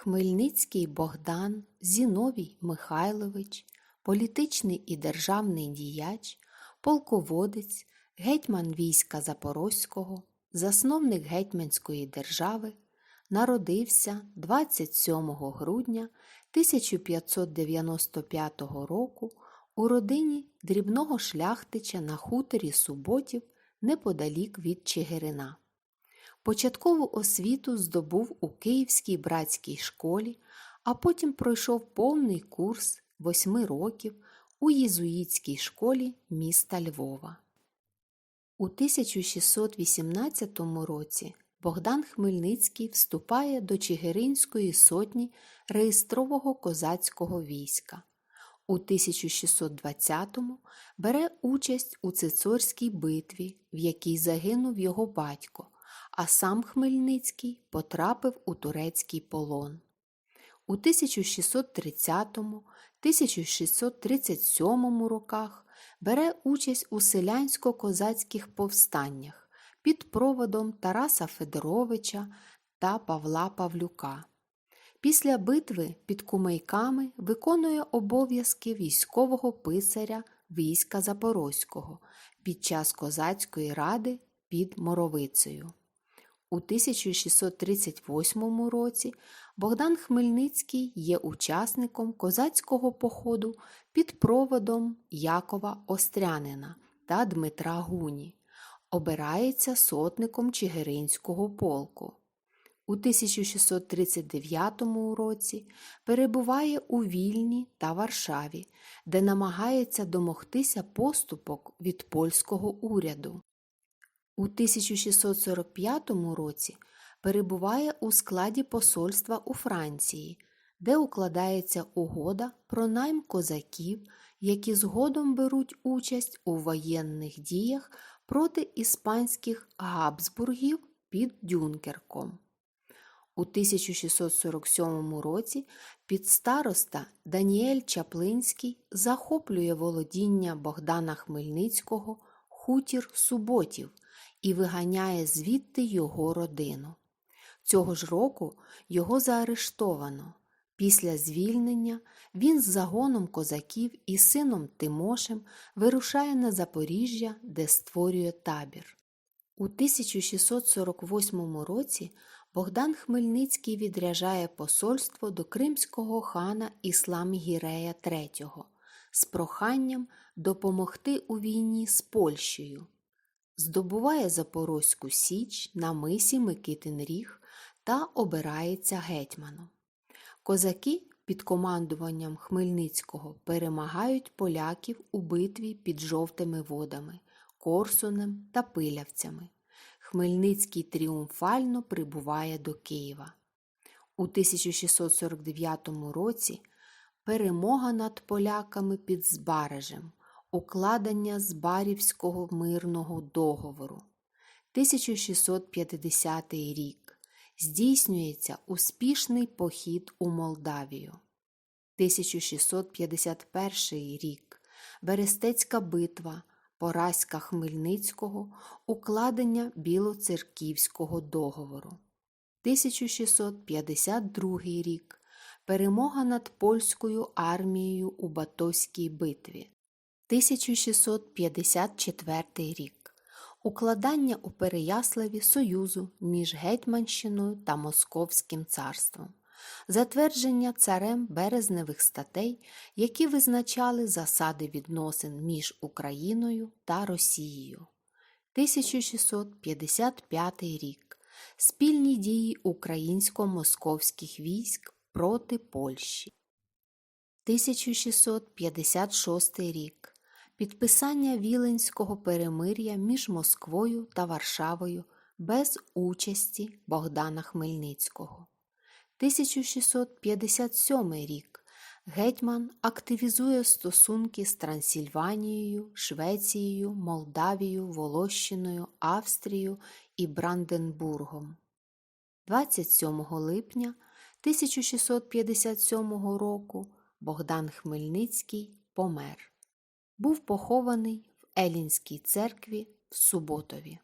Хмельницький Богдан Зіновій Михайлович, політичний і державний діяч, полководець, гетьман війська Запорозького, засновник Гетьманської держави, народився 27 грудня 1595 року у родині дрібного шляхтича на хуторі Суботів неподалік від Чигирина. Початкову освіту здобув у Київській братській школі, а потім пройшов повний курс восьми років у єзуїтській школі міста Львова. У 1618 році Богдан Хмельницький вступає до Чигиринської сотні реєстрового козацького війська. У 1620-му бере участь у Цицорській битві, в якій загинув його батько, а сам Хмельницький потрапив у турецький полон. У 1630-1637 роках бере участь у селянсько-козацьких повстаннях під проводом Тараса Федоровича та Павла Павлюка. Після битви під Кумейками виконує обов'язки військового писаря війська Запорозького під час козацької ради під Моровицею. У 1638 році Богдан Хмельницький є учасником козацького походу під проводом Якова Острянина та Дмитра Гуні, обирається сотником Чигиринського полку. У 1639 році перебуває у Вільні та Варшаві, де намагається домогтися поступок від польського уряду. У 1645 році перебуває у складі посольства у Франції, де укладається угода про найм козаків, які згодом беруть участь у воєнних діях проти іспанських Габсбургів під Дюнкерком. У 1647 році підстароста Даніель Чаплинський захоплює володіння Богдана Хмельницького хутір Суботів і виганяє звідти його родину. Цього ж року його заарештовано. Після звільнення він з загоном козаків і сином Тимошем вирушає на Запоріжжя, де створює табір. У 1648 році Богдан Хмельницький відряджає посольство до кримського хана Іслам Гірея III з проханням допомогти у війні з Польщею. Здобуває Запорозьку Січ на мисі Микитин Ріг та обирається гетьманом. Козаки під командуванням Хмельницького перемагають поляків у битві під жовтими водами, Корсунем та Пилявцями. Хмельницький тріумфально прибуває до Києва. У 1649 році перемога над поляками під Збаражем, укладення Збарівського мирного договору. 1650 рік здійснюється успішний похід у Молдавію. 1651 рік Берестецька битва Поразька Хмельницького, укладення Білоцерківського договору. 1652 рік Перемога над польською армією у Батоській битві. 1654 рік Укладання у Переяславі Союзу між Гетьманщиною та Московським царством. Затвердження царем березневих статей, які визначали засади відносин між Україною та Росією. 1655 рік. Спільні дії українсько-московських військ проти Польщі. 1656 рік. Підписання Віленського перемир'я між Москвою та Варшавою без участі Богдана Хмельницького. 1657 рік гетьман активізує стосунки з Трансильванією, Швецією, Молдавією, Волощиною, Австрією і Бранденбургом. 27 липня 1657 року Богдан Хмельницький помер. Був похований в Елінській церкві в Суботові.